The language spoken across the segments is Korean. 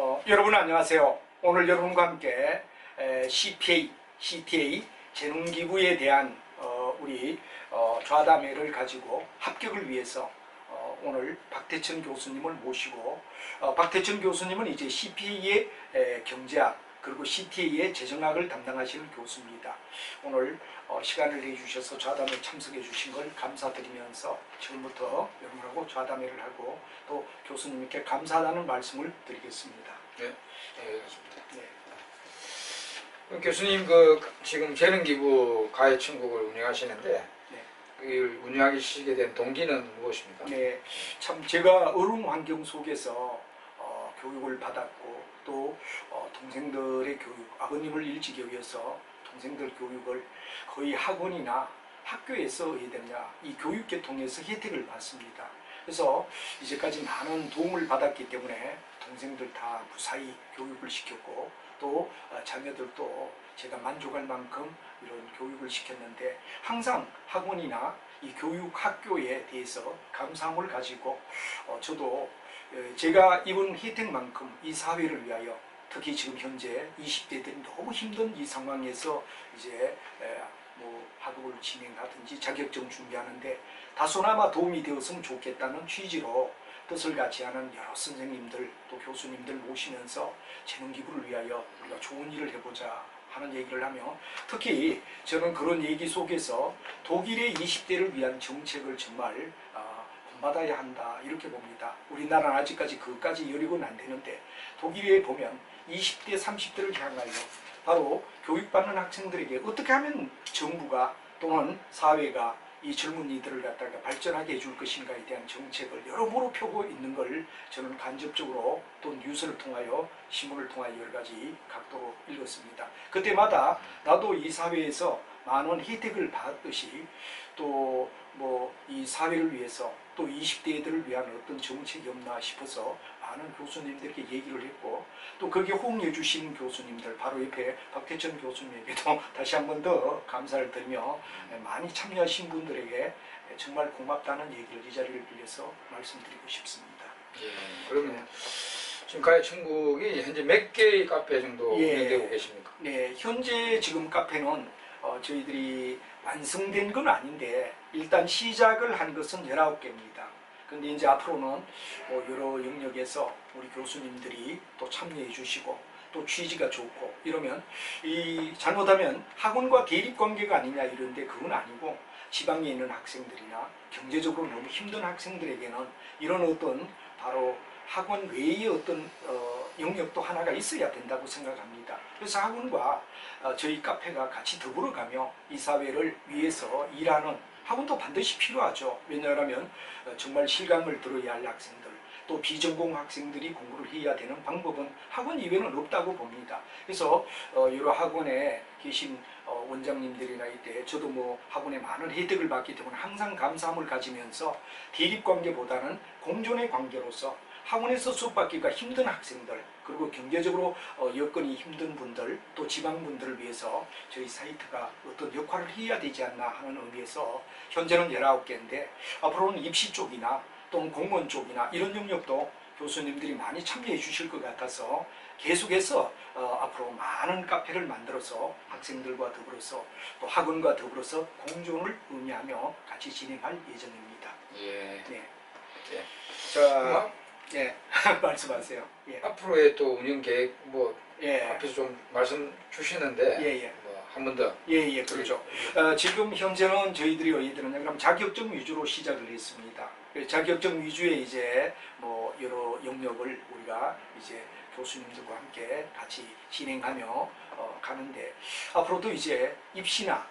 어, 여러분 안녕하세요. 오늘 여러분과 함께 에, CPA, CTA 재능기부에 대한 어, 우리 어, 좌담회를 가지고 합격을 위해서 어, 오늘 박태천 교수님을 모시고 어, 박태천 교수님은 이제 CPA의 에, 경제학 그리고 CTA의 재정학을 담당하시는 교수입니다. 오늘 어, 시간을 내주셔서 좌담회 참석해 주신 걸 감사드리면서 지금부터 여러분하고 좌담회를 하고 또 교수님께 감사하다는 말씀을 드리겠습니다. 네, 네, 알겠습니다. 네. 그럼 교수님 그 지금 재능기부 가해천국을 운영하시는데 네. 이걸 운영하시게 된 동기는 무엇입니까? 네, 참 제가 어려운 환경 속에서 어, 교육을 받았고 또 어, 동생들의 교육, 아버님을 일찍 여겨서 동생들 교육을 거의 학원이나 학교에서 해야 되냐 이 교육계 통해서 혜택을 받습니다. 그래서 이제까지 많은 도움을 받았기 때문에 동생들 다 무사히 교육을 시켰고 또 어, 자녀들도 제가 만족할 만큼 이런 교육을 시켰는데 항상 학원이나 이 교육 학교에 대해서 감사함을 가지고 어, 저도 어, 제가 입은 혜택만큼 이 사회를 위하여 특히 지금 현재 20대들이 너무 힘든 이 상황에서 이제 에, 뭐 학업을 진행하든지 자격증 준비하는데 다소나마 도움이 되었으면 좋겠다는 취지로 뜻을 같이 하는 여러 선생님들 또 교수님들 모시면서 재능 기부를 위하여 우리가 좋은 일을 해보자 하는 얘기를 하며 특히 저는 그런 얘기 속에서 독일의 20대를 위한 정책을 정말 아, 본 받아야 한다 이렇게 봅니다. 우리나라는 아직까지 그것까지 여력은 안 되는데 독일에 보면 20대 30대를 향하여 바로 교육받는 학생들에게 어떻게 하면 정부가 또는 사회가 이 젊은이들을 갖다가 발전하게 해줄 것인가에 대한 정책을 여러모로 펴고 있는 걸 저는 간접적으로 또 뉴스를 통하여 신문을 통하여 여러 가지 각도로 읽었습니다. 그때마다 나도 이 사회에서 많은 혜택을 받았듯이 또 뭐 이 사회를 위해서 또 20대들을 위한 어떤 정책이 없나 싶어서 많은 교수님들께 얘기를 했고 또 거기에 호응해 주신 교수님들 바로 옆에 박태천 교수님에게도 다시 한 번 더 감사를 드리며 많이 참여하신 분들에게 정말 고맙다는 얘기를 이 자리를 빌려서 말씀드리고 싶습니다. 예, 그러면 지금 가해천국이 현재 몇 개의 카페 정도 예. 운영되고 계십니까? 네, 현재 지금 카페는 어, 저희들이 완성된 건 아닌데 일단 시작을 한 것은 19개입니다. 근데 이제 앞으로는 뭐 여러 영역에서 우리 교수님들이 또 참여해 주시고 또 취지가 좋고 이러면 이 잘못하면 학원과 대립 관계가 아니냐 이런데 그건 아니고 지방에 있는 학생들이나 경제적으로 너무 힘든 학생들에게는 이런 어떤 바로 학원 외의 어떤 어, 영역도 하나가 있어야 된다고 생각합니다. 그래서 학원과 어, 저희 카페가 같이 더불어 가며 이 사회를 위해서 일하는 학원도 반드시 필요하죠. 왜냐하면 어, 정말 실감을 들어야 할 학생들 또 비전공 학생들이 공부를 해야 되는 방법은 학원 이외에는 없다고 봅니다. 그래서 어, 여러 학원에 계신 어, 원장님들이나 이때 저도 뭐 학원에 많은 혜택을 받기 때문에 항상 감사함을 가지면서 대립 관계보다는 공존의 관계로서 학원에서 수업받기가 힘든 학생들 그리고 경제적으로 어, 여건이 힘든 분들 또 지방 분들을 위해서 저희 사이트가 어떤 역할을 해야 되지 않나 하는 의미에서 현재는 19개인데 앞으로는 입시 쪽이나 또는 공무원 쪽이나 이런 영역도 교수님들이 많이 참여해 주실 것 같아서 계속해서 어, 앞으로 많은 카페를 만들어서 학생들과 더불어서 또 학원과 더불어서 공존을 의미하며 같이 진행할 예정입니다. 예. 네. 예. 자, 예, 말씀하세요. 예, 앞으로의 또 운영 계획 뭐 예, 앞에서 좀 말씀 주시는데 예, 예. 뭐한번 더. 예, 예, 그렇죠. 어, 지금 현재는 저희들이 어디 들었냐 그럼 자격증 위주로 시작을 했습니다. 그 자격증 위주의 이제 뭐 여러 영역을 우리가 이제 교수님들과 함께 같이 진행하며 어, 가는데 앞으로도 이제 입시나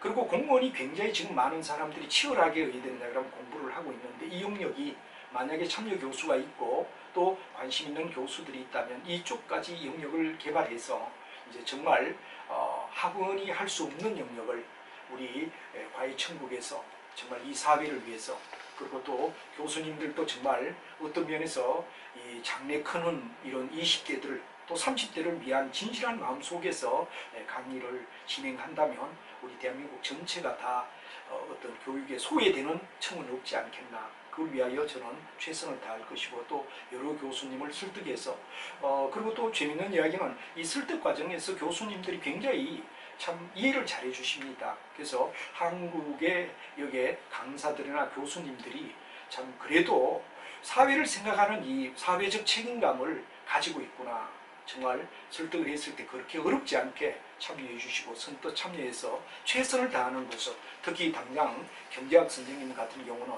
그리고 공무원이 굉장히 지금 많은 사람들이 치열하게 그러면 공부를 하고 있는데 이 영역이 만약에 참여 교수가 있고 또 관심 있는 교수들이 있다면 이쪽까지 영역을 개발해서 이제 정말 어, 학원이 할 수 없는 영역을 우리 에, 과외 천국에서 정말 이 사회를 위해서 그리고 또 교수님들도 정말 어떤 면에서 이 장래 크는 이런 20대들 또 30대를 위한 진실한 마음 속에서 에, 강의를 진행한다면 우리 대한민국 전체가 다 어, 어떤 교육에 소외되는 층은 없지 않겠나. 그걸 위하여 저는 최선을 다할 것이고 또 여러 교수님을 설득해서 어 그리고 또 재밌는 이야기는 이 설득 과정에서 교수님들이 굉장히 참 이해를 잘해 주십니다. 그래서 한국의 여기에 강사들이나 교수님들이 참 그래도 사회를 생각하는 이 사회적 책임감을 가지고 있구나. 정말 설득을 했을 때 그렇게 어렵지 않게 참여해 주시고 선뜻 참여해서 최선을 다하는 모습 특히 당장 경제학 선생님 같은 경우는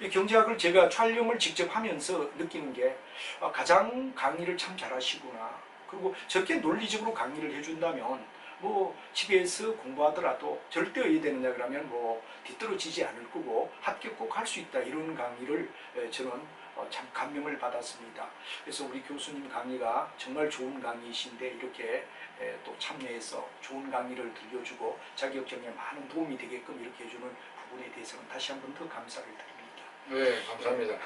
이 경제학을 제가 촬영을 직접 하면서 느끼는 게 아, 가장 강의를 참 잘하시구나 그리고 저렇게 논리적으로 강의를 해준다면 뭐 집에서 공부하더라도 절대 의되느냐 그러면 뭐 뒤떨어지지 않을 거고 합격 꼭 할 수 있다 이런 강의를 에, 저는 어, 참 감명을 받았습니다. 그래서 우리 교수님 강의가 정말 좋은 강의이신데 이렇게 에, 또 참여해서 좋은 강의를 들려주고 자격증에 많은 도움이 되게끔 이렇게 해주는 부분에 대해서는 다시 한 번 더 감사를 드립니다. 네, 감사합니다.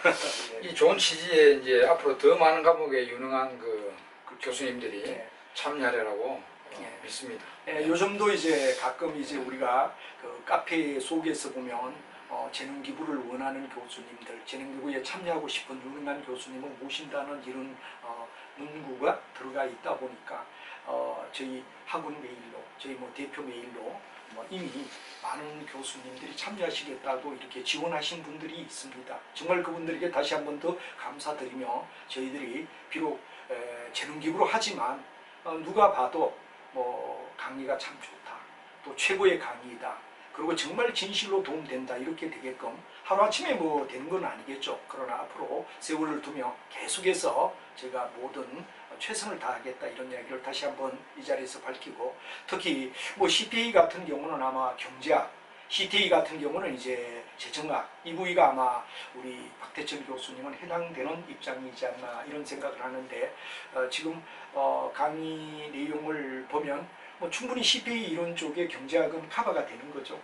네, 이 좋은 취지에 이제 앞으로 더 많은 과목에 유능한 그 교수님들이 네. 참여하리라고 어, 네. 믿습니다. 예, 요즘도 이제 가끔 이제 우리가 그 카페 속에서 보면 어, 재능 기부를 원하는 교수님들, 재능 기부에 참여하고 싶은 유능한 교수님을 모신다는 이런 어, 문구가 들어가 있다 보니까 어, 저희 학원 메일로, 저희 뭐 대표 메일로 뭐 이미 많은 교수님들이 참여하시겠다고 이렇게 지원하신 분들이 있습니다. 정말 그분들에게 다시 한 번 더 감사드리며 저희들이 비록 에, 재능 기부로 하지만 어, 누가 봐도 뭐 강의가 참 좋다. 또 최고의 강의다. 그리고 정말 진실로 도움된다. 이렇게 되게끔 하루아침에 뭐 되는 건 아니겠죠. 그러나 앞으로 세월을 두며 계속해서 제가 모든 최선을 다하겠다 이런 이야기를 다시 한번 이 자리에서 밝히고 특히 뭐 CPA 같은 경우는 아마 경제학 CTA 같은 경우는 이제 재정학 이 부위가 아마 우리 박태철 교수님은 해당되는 입장이지 않나 이런 생각을 하는데 어, 지금 어, 강의 내용을 보면 뭐 충분히 CPA 이런 쪽의 경제학은 커버가 되는 거죠.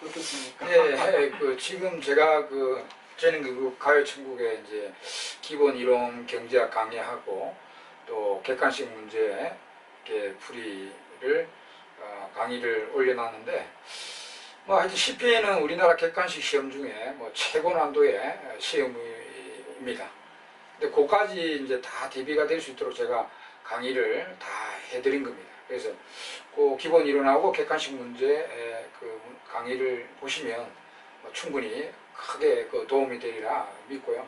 어떻습니까? 예, 예, 그 지금 제가 그 재능 그 가요 천국에 이제 기본 이론 경제학 강의하고 또 객관식 문제 이렇게 풀이를 어, 강의를 올려놨는데 뭐 하여튼 CPA는 우리나라 객관식 시험 중에 뭐 최고 난도의 시험입니다. 근데 그까지 이제 다 대비가 될 수 있도록 제가 강의를 다 해드린 겁니다. 그래서 그 기본 이론하고 객관식 문제 그 강의를 보시면 뭐 충분히 크게 그 도움이 되리라 믿고요.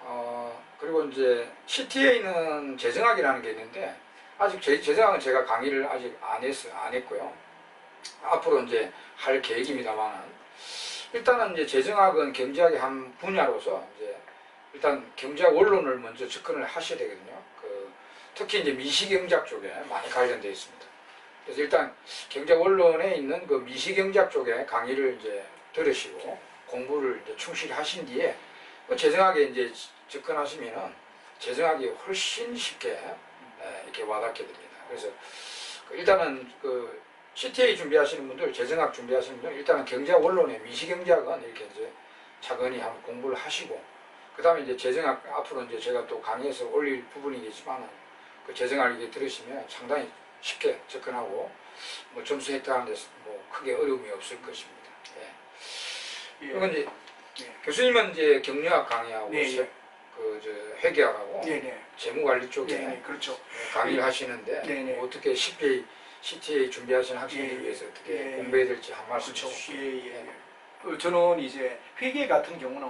어, 그리고 이제 CTA는 재정학이라는 게 있는데 아직 제, 재정학은 제가 강의를 아직 안 했어요. 안 했고요. 앞으로 이제 할 계획입니다만은 일단은 이제 재정학은 경제학의 한 분야로서 이제 일단 경제학 원론을 먼저 접근을 하셔야 되거든요. 그 특히 이제 미시경제학 쪽에 많이 관련되어 있습니다. 그래서 일단 경제학 원론에 있는 그 미시경제학 쪽에 강의를 이제 들으시고 공부를 이제 충실히 하신 뒤에 그 재정학에 이제 접근하시면은 재정학이 훨씬 쉽게 에, 이렇게 와닿게 됩니다. 그래서 그 일단은 그 CTA 준비하시는 분들, 재정학 준비하시는 분들 일단은 경제학 원론의 미시경제학은 이렇게 이제 차근히 한번 공부를 하시고 그 다음에 이제 재정학 앞으로 이제 제가 또 강의에서 올릴 부분이겠지만은 그 이게 들으시면 상당히 쉽게 접근하고 뭐 점수 획득하는 데서 뭐 크게 어려움이 없을 것입니다. 예. 예. 그리고 이제 네. 교수님은 이제 경영학 강의하고 네, 예. 그저 회계학하고 네네. 재무관리 쪽에. 그렇죠. 강의를 하시는데 네, 네. 뭐 어떻게 CPA, CTA 준비하시는 학생들 예, 위해서 어떻게 예. 공부해야 될지 한 말씀 그렇죠. 해주시죠. 예, 예. 그 저는 이제 회계 같은 경우는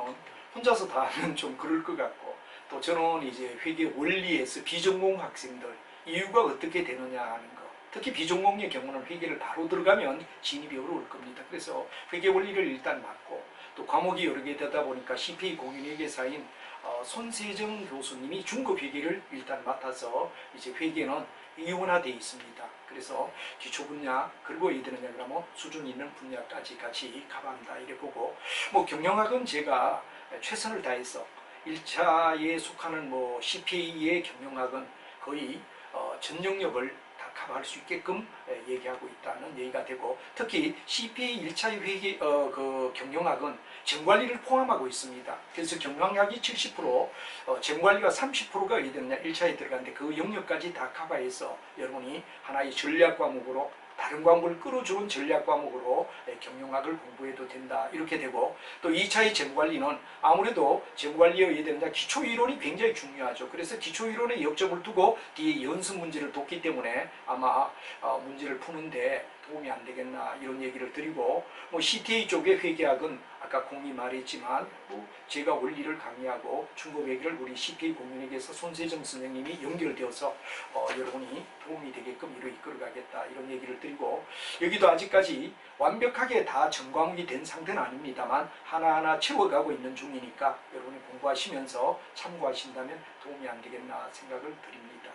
혼자서 다 하면 좀 그럴 것 같고 또 저는 이제 회계 원리에서 비전공 학생들 이유가 어떻게 되느냐 하는 거. 특히 비전공의 경우는 회계를 바로 들어가면 진입이 어려울 겁니다. 그래서 회계 원리를 일단 맡고 또 과목이 여러 개 되다 보니까 CPA 공인회계사인 어, 손세정 교수님이 중급 회계를 일단 맡아서 이제 회계는 이원화되어 있습니다. 그래서 기초 분야 그리고 이 되느냐 그러면 수준 있는 분야까지 같이 가방다 이래 보고 뭐 경영학은 제가 최선을 다해서 1차에 속하는 뭐 CPA의 경영학은 거의 어, 전 영역을 다 커버할 수 있게끔 에, 얘기하고 있다는 얘기가 되고 특히 CPA 1차 회계 어, 그 경영학은 재무관리를 포함하고 있습니다. 그래서 경영학이 70% 어, 재무관리가 30%가 어디 되느냐 1차에 들어가는데 그 영역까지 다 커버해서 여러분이 하나의 전략 과목으로 다른 과목을 끌어주는 전략 과목으로 예, 경영학을 공부해도 된다 이렇게 되고 또 2차의 재무관리는 아무래도 재무관리여야 된다 기초 이론이 굉장히 중요하죠. 그래서 기초 이론에 역점을 두고 뒤에 연습 문제를 뒀기 때문에 아마 어, 문제를 푸는데 도움이 안 되겠나 이런 얘기를 드리고 뭐 CTA 쪽의 회계학은 아까 공이 말했지만 뭐 제가 원리를 강의하고 중고회계를 우리 CPA 공인에게서 손세정 선생님이 연결되어서 어, 여러분이 도움이 되게끔 이로 이끌어가겠다 이런 얘기를 드리고 여기도 아직까지 완벽하게 다 전과목이 된 상태는 아닙니다만 하나하나 채워가고 있는 중이니까 여러분이 공부하시면서 참고하신다면 도움이 안 되겠나 생각을 드립니다.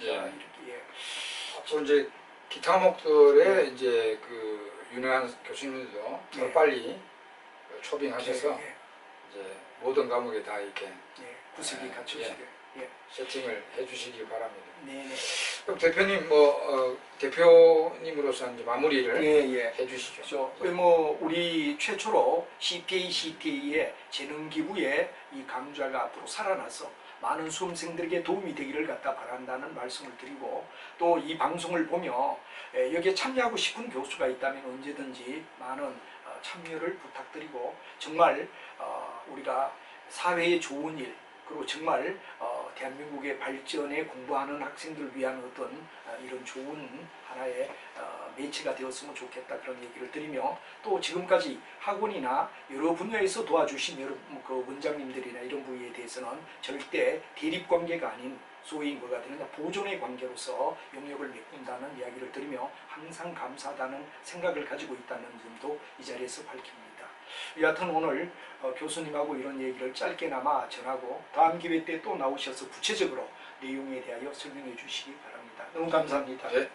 예. 자, 이렇게 예. 앞으로 이제 기타 과목들의 이제 그 유능한 교수님들도 더 네. 빨리 초빙하셔서 예, 이제 모든 과목에 다 이렇게 예, 구색이 예, 갖춰지게. 예. 세팅을 해주시기 바랍니다. 네, 그럼 대표님 뭐 어, 대표님으로서 이제 마무리를 네. 예, 예. 해주시죠. 그렇죠. 그뭐 우리 최초로 CPA, CTA의 재능 기부에 이 강좌가 앞으로 살아나서 많은 수험생들에게 도움이 되기를 갖다 바란다는 말씀을 드리고 또 이 방송을 보며 에, 여기에 참여하고 싶은 교수가 있다면 언제든지 많은 어, 참여를 부탁드리고 정말 어, 우리가 사회에 좋은 일 그리고 정말 어, 대한민국의 발전에 공부하는 학생들을 위한 어떤 어, 이런 좋은 하나의 어, 매체가 되었으면 좋겠다 그런 얘기를 드리며 또 지금까지 학원이나 여러 분야에서 도와주신 여러 그 원장님들이나 이런 부위에 대해서는 절대 대립 관계가 아닌 소위 뭐가 되느냐 보존의 관계로서 영역을 메꾼다는 이야기를 드리며 항상 감사하다는 생각을 가지고 있다는 점도 이 자리에서 밝힙니다. 여하튼 오늘 어, 교수님하고 이런 얘기를 짧게나마 전하고 다음 기회 때 또 나오셔서 구체적으로 내용에 대하여 설명해 주시기 바랍니다. 너무 감사합니다. 네,